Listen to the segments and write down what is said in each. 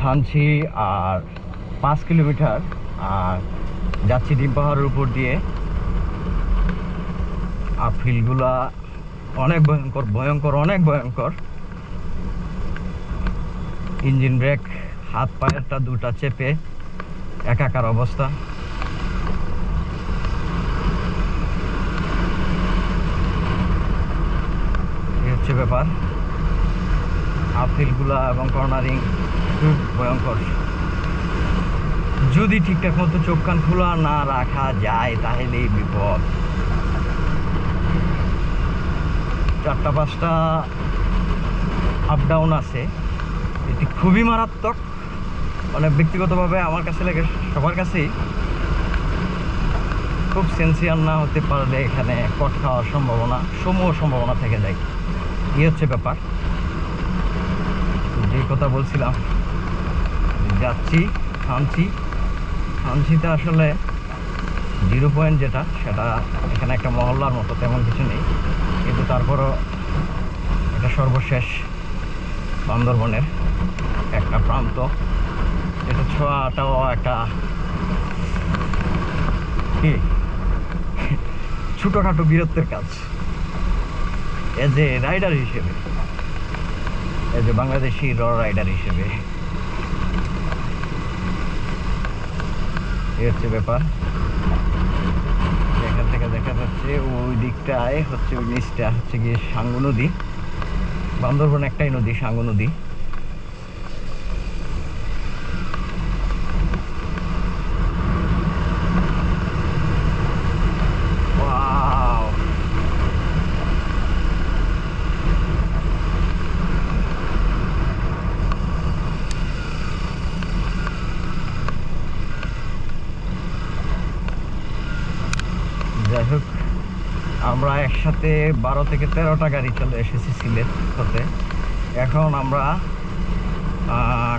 থানছি আর পাঁচ কিলোমিটার আর যাচ্ছি ডিম পাহাড়ের উপর দিয়ে। আর ফিল্ডগুলা অনেক ভয়ঙ্কর ভয়ঙ্কর, অনেক ভয়ঙ্কর। ইঞ্জিন ব্রেক, হাত পায়েরটা দুটা চেপে একাকার অবস্থা। হচ্ছে ব্যাপার। আপফিলগুলা এবং কর্নারিং ভয়ঙ্কর। যদি ঠিকঠাক মতো চোখ কান খোলা না রাখা যায়, তাহলেই বিপদ। চারটা, পাঁচটা আপ ডাউন আছে। এটি খুবই মারাত্মক। মানে ব্যক্তিগতভাবে আমার কাছে লাগে, সবার কাছেই। খুব সেন্সিয়ার না হতে পারলে এখানে কট খাওয়ার সম্ভাবনা, সমূহ সম্ভাবনা থেকে যায়। এই হচ্ছে ব্যাপার। যে কথা বলছিলাম। যাচ্ছি, থামছি। থামছিতে আসলে জিরো পয়েন্ট যেটা, সেটা এখানে একটা মহল্লার মতো, তেমন কিছু নেই। কিন্তু তারপরও এটা সর্বশেষ বান্দরবনের একটা প্রান্ত। এটা ছোঁয়াটাও একটা কি? ছোটোখাটো বীরত্বের কাজ। এজ এ রাইডার হিসেবে এজ এ বাংলাদেশি র রাইডার হিসেবে। এই হচ্ছে ব্যাপার। এখান থেকে দেখা যাচ্ছে, ওই দিকটায় হচ্ছে ওই নিচটা হচ্ছে গিয়ে সাঙ্গু নদী। বান্দরবন একটাই নদী, সাঙ্গু নদী Wow. যাই হোক আমরা একসাথে বারো থেকে তেরোটা গাড়ি চলে এসেছি সিলেট হতে। এখন আমরা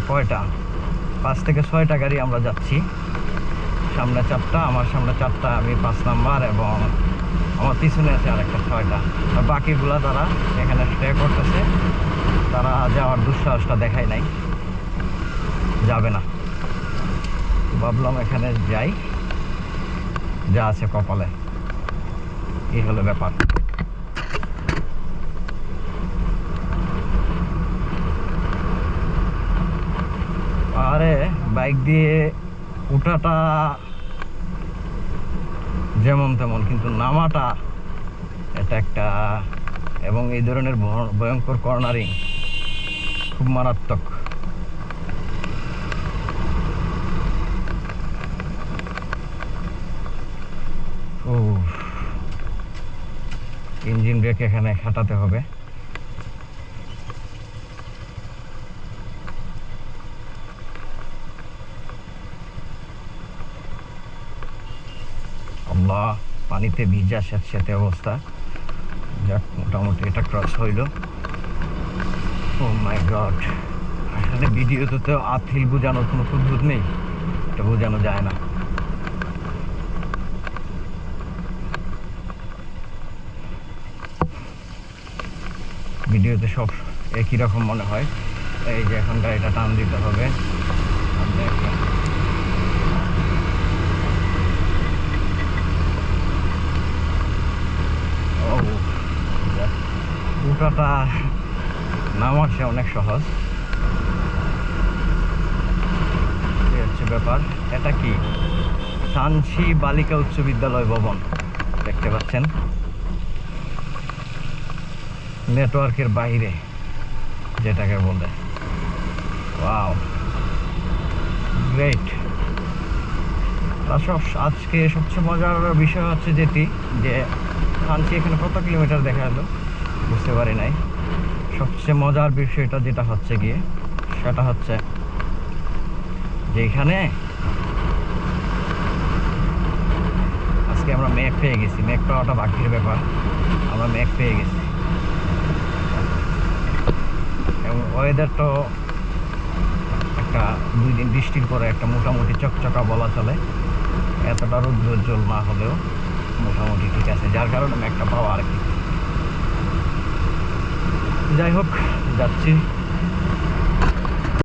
কয়টা? পাঁচ থেকে ছয়টা গাড়ি আমরা যাচ্ছি। সামনে চারটা, আমার সামনে চারটা, আমি পাঁচ নাম্বার এবং আমার পিছনে আছে আরেকটা ছয়টা। আর বাকিগুলা তারা এখানে স্টে করতেছে, তারা যাওয়ার দুঃসাহসটা দেখায় নাই। যাবে না। ভাবলাম এখানে যাই। যা আছে কপালে। এই হলো ব্যাপার। আরে, বাইক দিয়ে উঠাটা যেমন তেমন, কিন্তু নামাটা এটা একটা এবং এই ধরনের ভয়- ভয়ঙ্কর কর্নারিং খুব মারাত্মক। ও ইঞ্জিন ব্রেক এখানে খাটাতে হবে। আল্লাহ পানিতে ভিজা স্যাঁতস্যাঁতে অবস্থা। যাক, মোটামুটি এটা ক্রস হইল। ও গড আসলে ভিডিওতে তো আথিল বোঝানোর কোনো সুযোগ নেই। এটা বোঝানো যায় না। ভিডিওতে সব একই রকম মনে হয়। এই যে এখন গাড়িটা টান দিতে হবে। উঠাটা নামাচ্ছে অনেক সহজ। এই হচ্ছে ব্যাপার। এটা কি? সানসি বালিকা উচ্চ বিদ্যালয় ভবন। দেখতে পাচ্ছেন? নেটওয়ার্কের বাইরে, যেটাকে বলে। ওয়াও গ্রেট সব আজকে সবচেয়ে মজার বিষয় হচ্ছে যেটি, যে কাঞ্চি এখানে কত কিলোমিটার দেখা গেল? বুঝতে পারি নাই। সবচেয়ে মজার বিষয়টা যেটা হচ্ছে গিয়ে, সেটা হচ্ছে যে এখানে আজকে আমরা ম্যাপ পেয়ে গেছি। ম্যাপ পাওয়াটা বাকির ব্যাপার। আমরা ম্যাপ পেয়ে গেছি এবং ওয়েদারটা একটা দুই দিন বৃষ্টির পরে একটা মোটামুটি চকচকা বলা চলে। এতটা রৌদ্রোজ্জ্বল না হলেও মোটামুটি ঠিক আছে। যার কারণে আমি একটা পাওয়া আর কি যাই হোক, যাচ্ছি।